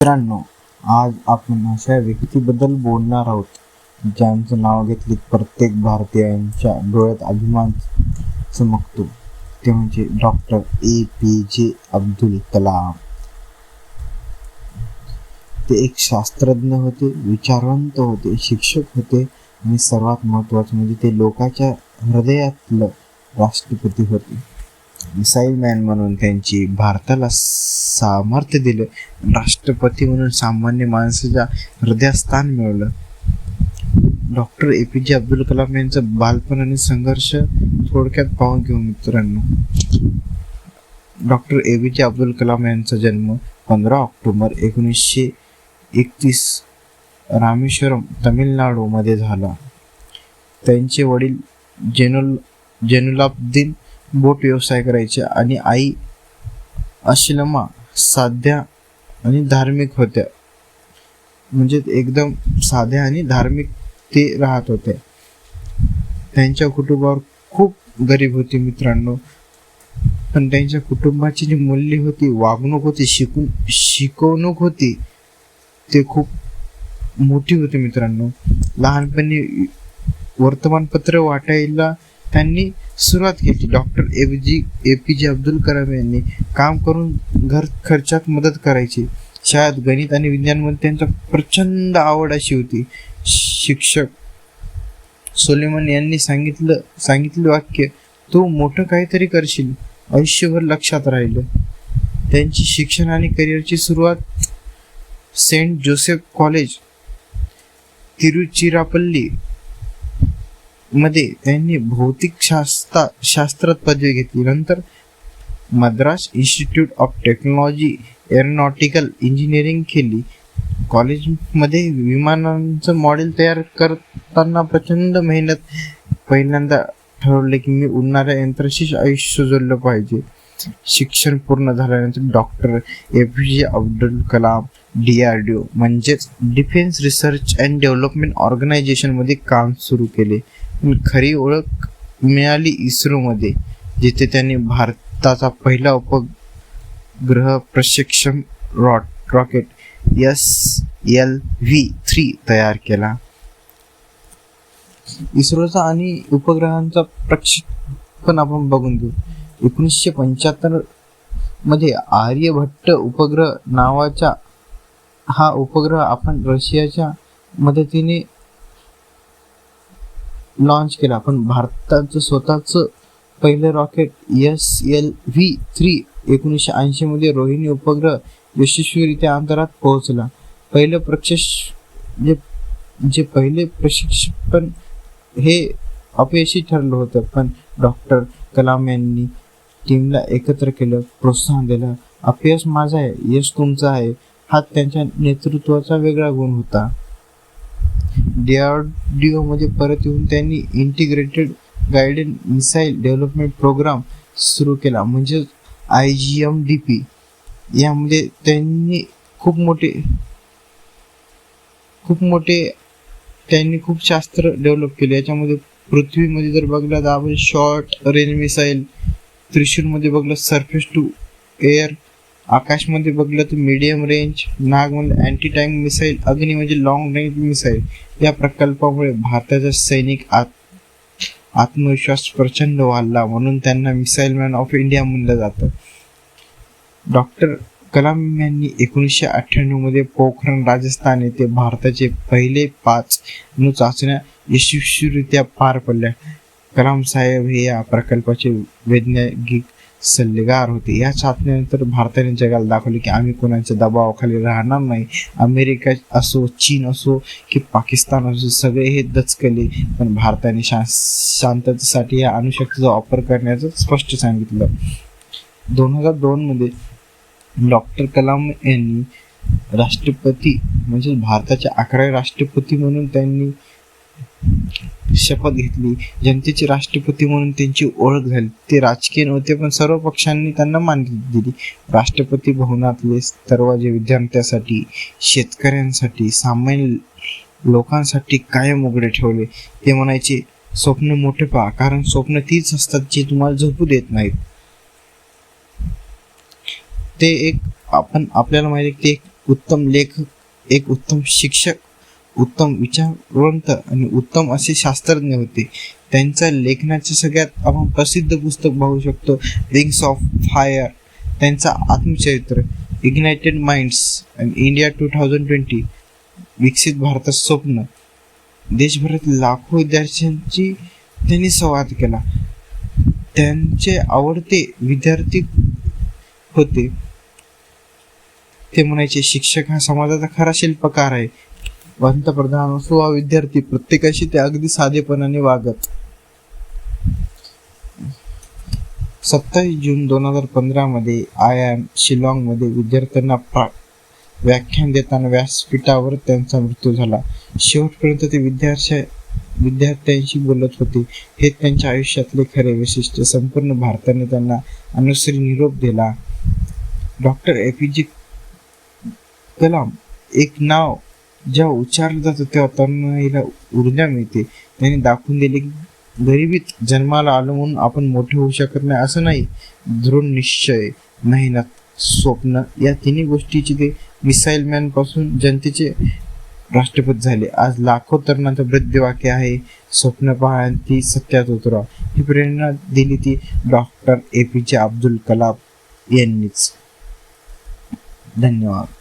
मित्रांनो आज आपण अशा व्यक्तीबद्दल बोलणार आहोत ज्यांचं नाव घेतले प्रत्येक भारतीयांच्या डोळ्यात अभिमान चमकतो. ते म्हणजे doctor A P J Abdul Kalam. ते एक शास्त्रज्ञ होते विचारवंत होते शिक्षक होते आणि सर्वात महत्त्वाचं म्हणजे ते लोकांच्या हृदयातलं राष्ट्रपती होते. मिसाईल मॅन म्हणून त्यांची भारताला सामर्थ्य दिलं. राष्ट्रपती म्हणून सामान्य माणसाच्या हृदयात स्थान मिळवलं. Doctor A P J Abdul Kalam यांचं बालपण आणि संघर्ष थोडक्यात पाहून घेऊ मित्रांनो. Doctor A P J Abdul Kalam यांचा जन्म पंधरा ऑक्टोबर एकोणीसशे एकतीस रामेश्वरम तमिळनाडूमध्ये झाला. त्यांचे वडील जेनुल जेनुलाब्दीन बोट व्यवसाय करायचे आणि आई अशिलमा साध्या आणि धार्मिक होत्या. म्हणजे एकदम साध्या आणि धार्मिक ते राहत होते. त्यांच्या कुटुंबावर खूप गरीब होती मित्रांनो. पण त्यांच्या कुटुंबाची जी मूल्य होती वागणूक होती शिकून शिकवणूक होती ते खूप मोठी होती मित्रांनो. लहानपणी वर्तमानपत्र वाटायला त्यांनी सुरुवात केली. Doctor A G A P J Abdul Kalam यांनी काम करून घर खर्चात मदत करायची. शाळेत गणित आणि विज्ञानमध्ये त्यांचा प्रचंड आवड अशी होती. शिक्षक सोलेमन यांनी सांगितलं सांगितलं वाक्य तू मोठं काहीतरी करशील. आयुष्यभर लक्षात राहिलं. त्यांची शिक्षण आणि करिअरची सुरुवात सेंट जोसेफ कॉलेज तिरुचिरापल्ली मध्ये त्यांनी भौतिक शास्त्र शास्त्रात पदवी घेतली. नंतर Madras institute of technology aeronautical engineering केली. कॉलेजमध्ये विमानांचं मॉडेल तयार करताना प्रचंड मेहनत पहिल्यांदा ठरवले की मी उडणाऱ्या यंत्राशीच आयुष्य जोडलं पाहिजे. शिक्षण पूर्ण झाल्यानंतर doctor A P J Abdul Kalam D R D O म्हणजेच डिफेन्स रिसर्च अँड डेव्हलपमेंट ऑर्गनायझेशनमध्ये काम सुरू केले. खरी ओळख मिळाली इस्रोमध्ये जिथे त्यांनी भारताचा पहिला उपग्रह प्रशिक्षण rot rocket S L V three तयार केला. इस्रोचा आणि उपग्रहांचा प्रक्षेपण आपण बघून घेऊ. एकोणीसशे पंच्याहत्तरमध्ये आर्यभट्ट उपग्रह नावाचा हा उपग्रह आपण रशियाच्या मदतीने लॉन्च केला. पण भारताचं स्वतःचं पहिलं rocket S L V three एकोणीसशे ऐंशी मध्ये रोहिणी उपग्रह यशस्वीरित्या अंतरात पोहोचला. पहिलं प्रक्षेश जे जे पहिले प्रशिक्षण हे अपयशी ठरलं होतं. पण डॉक्टर कलाम यांनी टीमला एकत्र केलं प्रोत्साहन दिलं. अपयश माझा आहे यश तुमचा आहे. हा त्यांच्या नेतृत्वाचा वेगळा गुण होता. डीआरडीओ मध्ये परत येऊन त्यांनी integrated guided missile development programme सुरू केला. म्हणजे I G M D P यामध्ये त्यांनी खूप मोठे खूप मोठे त्यांनी खूप शास्त्र डेव्हलप केले. याच्यामध्ये पृथ्वीमध्ये जर बघलं तर आपण शॉर्ट रेंज मिसाईल त्रिशूरमध्ये बघलं सरफेस टू एअर आकाशमध्ये बघलं तर मीडियम रेंज नाग म्हणजे अँटी टँक मिसाईल अग्नी म्हणजे लॉंग रेंज मिसाईल या प्रकल्पामुळे भारताचा सैनिक आत आत्मविश्वास प्रचंड वाढला म्हणून त्यांना मिसाईल मॅन ऑफ इंडिया म्हणलं जातं. डॉक्टर कलाम यांनी एकोणीसशे अठ्ठ्याण्णवमध्ये पोखरण राजस्थान येथे भारताचे पहिले पाच अणु चाचण्या यशस्वीरित्या पार पडल्या. कलाम साहेब हे या प्रकल्पाचे वैज्ञानिक सल्लेगार होते. या चाचणीनंतर भारताने जगाला दाखवले की आम्ही कोणाच्या दबावाखाली राहणार नाही. अमेरिका असो चीन असो की पाकिस्तान असो सगळे हे दचकले. पण भारताने शा शांततेसाठी या अणुशक्तीचा वापर करण्याचं स्पष्ट सांगितलं. दोन हजार दोनमध्ये डॉक्टर कलाम यांनी राष्ट्रपती म्हणजे भारताचे अकरावे राष्ट्रपती म्हणून त्यांनी शपथ घेतली. जनतेचे राष्ट्रपती म्हणून त्यांची ओळख झाली. ते राजकीय नव्हते पण सर्व पक्षांनी त्यांना मान्यता दिली. राष्ट्रपती भवनातले दरवाजे विद्यार्थ्यांसाठी शेतकऱ्यांसाठी सामान्य लोकांसाठी कायम उघडे ठेवले. ते म्हणायचे स्वप्न मोठे पहा कारण स्वप्न तीच असतात जी तुम्हाला झोपू देत नाहीत. ते एक आपण आपल्याला माहिती ते एक उत्तम लेखक एक उत्तम शिक्षक उत्तम विचारवंत आणि उत्तम असे शास्त्रज्ञ होते. त्यांच्या लेखनाचे सगळ्यात आपण प्रसिद्ध पुस्तक पाहू शकतो रिंग्स ऑफ फायर त्यांचा आत्मचरित्र इग्नायटेड माइंड्स आणि इंडिया टू थाउजंड ट्वेंटी विकसित भारतात स्वप्न. देशभरातील लाखो विद्यार्थ्यांची त्यांनी संवाद केला. त्यांचे आवडते विद्यार्थी होते. ते म्हणायचे शिक्षक हा समाजाचा खरा शिल्पकार आहे. पंतप्रधान असो वा विद्यार्थी प्रत्येकाशी ते अगदी साधेपणाने वागत. सत्तावीस जून दोन हजार पंधरा मध्ये आय एम शिलॉंगमध्ये विद्यार्थ्यांना प्रा- व्याख्यान देताना व्यासपीठावर त्यांचा मृत्यू झाला. शेवटपर्यंत ते विद्यार्थ्या विद्यार्थ्यांशी बोलत होते. हे त्यांच्या आयुष्यातले खरे वैशिष्ट्य. संपूर्ण भारताने त्यांना अनुसरी निरोप दिला. डॉक्टर ए पी जे कलाम एक नाव जेव्हा उच्चारलं जातं तेव्हा तरुणाईला ऊर्जा मिळते. त्यांनी दाखवून दिले की गरिबीत जन्माला आलो म्हणून आपण मोठे होऊ शकत नाही असं नाही. दृढ निश्चय मेहनत स्वप्न या तिन्ही गोष्टीचे ते मिसाईल मॅनपासून जनतेचे राष्ट्रपती झाले. आज लाखो तरुणांचं ब्रद्यवाक्य आहे स्वप्न पहा ती सत्यात उतरा. ही प्रेरणा दिली ती doctor A P J Abdul Kalam यांनीच. धन्यवाद.